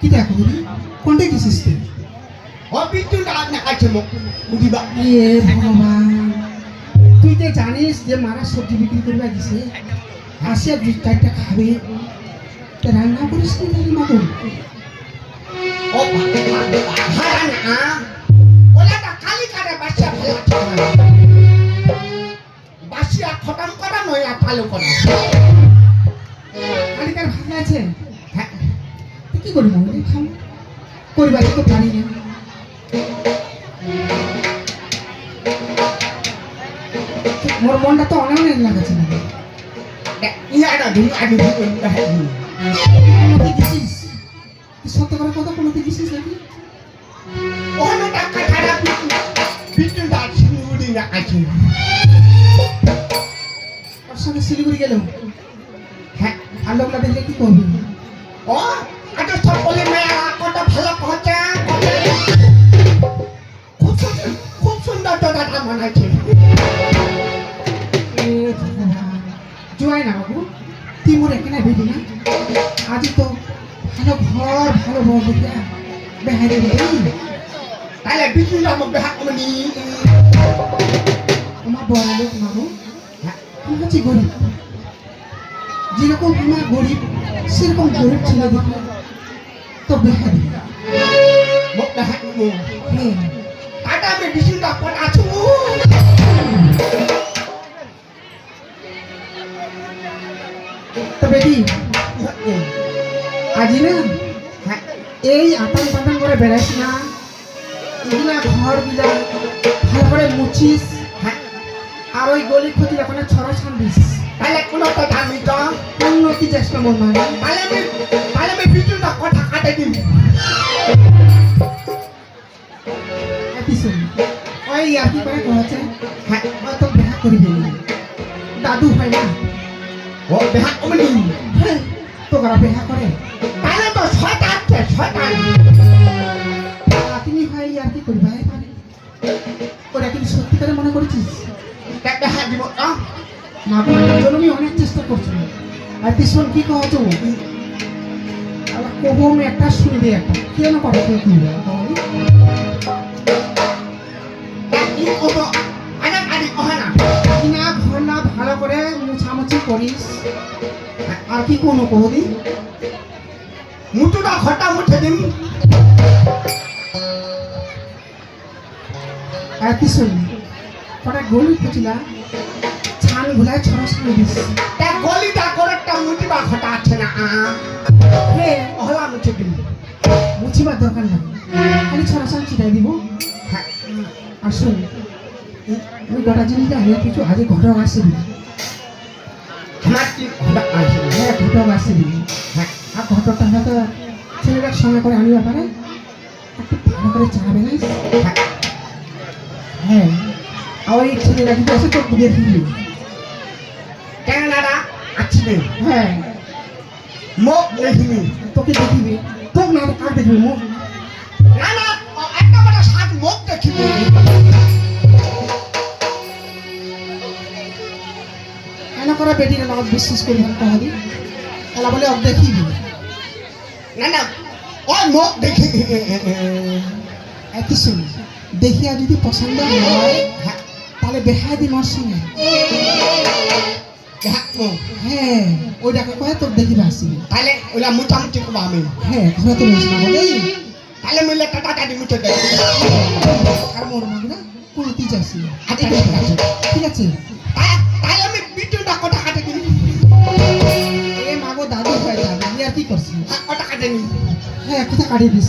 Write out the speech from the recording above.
কি দেখো হরি কোনটা গেছিস তুই অবিদ্যুৎ আর না কাছে মুখ বুড়িবা এ ভগবান তুই তো জানিস যে মারা সবজি বিক্রি করবা গেছে আসে দু চারটা খাবে তা রান্না করিস কি জানি মাদুর ও হ্যাঁ না ওলাটা খালি কারে বাসা ফেলা বাসিয়া খটাম করা নয় আর ভালো করা কালিকার ভালো আছে কি করব? রে খাও করিবার তো পারি না মোর মনটা তো অনেক অনেক লাগাছে না। না ধুই আনি ধুই কোনোতে গেছিস তুই সত্য করে কথা কোনোতে গেছিস নাকি? ওখানে টাকা খারাপ বিটু শিলিগুড়ি আছে। ওর সঙ্গে শিলিগুড়ি গেল হ্যাঁ। আর লোকটা দেখলে কি করবি? ও জয় না বাবু তুই মোর এখানে ভেবি না? আজ তো ভালো ঘর ভালো বউ দেখিয়া বেহারে দেই তাহলে না মোক বেহা কমনি আমার বড় লোক মাগো আমি হচ্ছি গরিব? যেরকম আমার গরিব সেরকম গরিব ছেলে দেখলে আমি হ্যাঁ, এই আতান পাতান করে বেড়াইস না এগুলা ঘরগুলা ভালো করে মুছিস হ্যাঁ আর ওই গলি ক্ষতি ওখানে ছড়া ছাড়িস তাহলে কোনো তো জানি তো। উন্নতি চেষ্টা মন মানে তাহলে আমি তাহলে হ্যাঁ হয় হ্যাঁ করা। হয় আর কি করি ওরা কিন্তু সত্যি করে মনে করেছিস? বেহা দিব? না বলার জন্য আমি অনেক চেষ্টা করছি। আর তিসন কি কহ তো কব আমি একটা শুনবে একটা। কেন কথা কেউ শুনবে কি করব আরে আরে কহে না। না ঘর না ভালো করে মুছামুছি করিস। আর কি কোনো মুটুটা আর কটা গলি খুঁজলা? ছান ঘুলায় ছড়া দিস। গলিটা হে হলা মুছে দিম। মুছিবার দরকার নাই। খালি ছড়া ছান ছিটাই দিব। হ্যাঁ। আর শোন ওই গোটা জিনিসটা আমি কিছু আগে ঘটক ঘরটা আছে হ্যাঁ ঘটক আসিবি হ্যাঁ আর ঘটকটা হয়তো ছেলেটার সঙ্গে করে আনিবা পারে। একটু ভালো করে চাবে না হ্যাঁ। হ্যাঁ। আর ওই ছেলেরা যদি আসে তো বুঝে দিবি কেন দাদা? আছি হ্যাঁ। মোক দেখিনি তোকে দেখিবে। তোকে না কার দেখবি মুখ না না ও একটা বড় সাত মোক দেখিনি এনে করে বেটির লগত বিশ্বাস করি ভালো কহলি এলা বলে অব দেখিবি। না না ও মোক দেখি। একই শুনি দেখিয়া যদি পছন্দ হয় তাহলে বেহাই দিন ওর সঙ্গে। হ্যাঁ ওই ডাকে কয়ে তোর দেখিবা আসিবি তাহলে ওলা মুচামুচি করব আমি হ্যাঁ ঘরে তো রয়েছে না বলেই তাহলে মিলে টাটা টাটি মুছে দেয় আর মোর মাগি না কুলতি আচ্ছা ঠিক আছে তাই আমি বিটুটা কটা কাটে দিন এ মাগো দাদু হয় দাদু আর কি করছি কটা কাটে নি হ্যাঁ কোথা কাটি দিস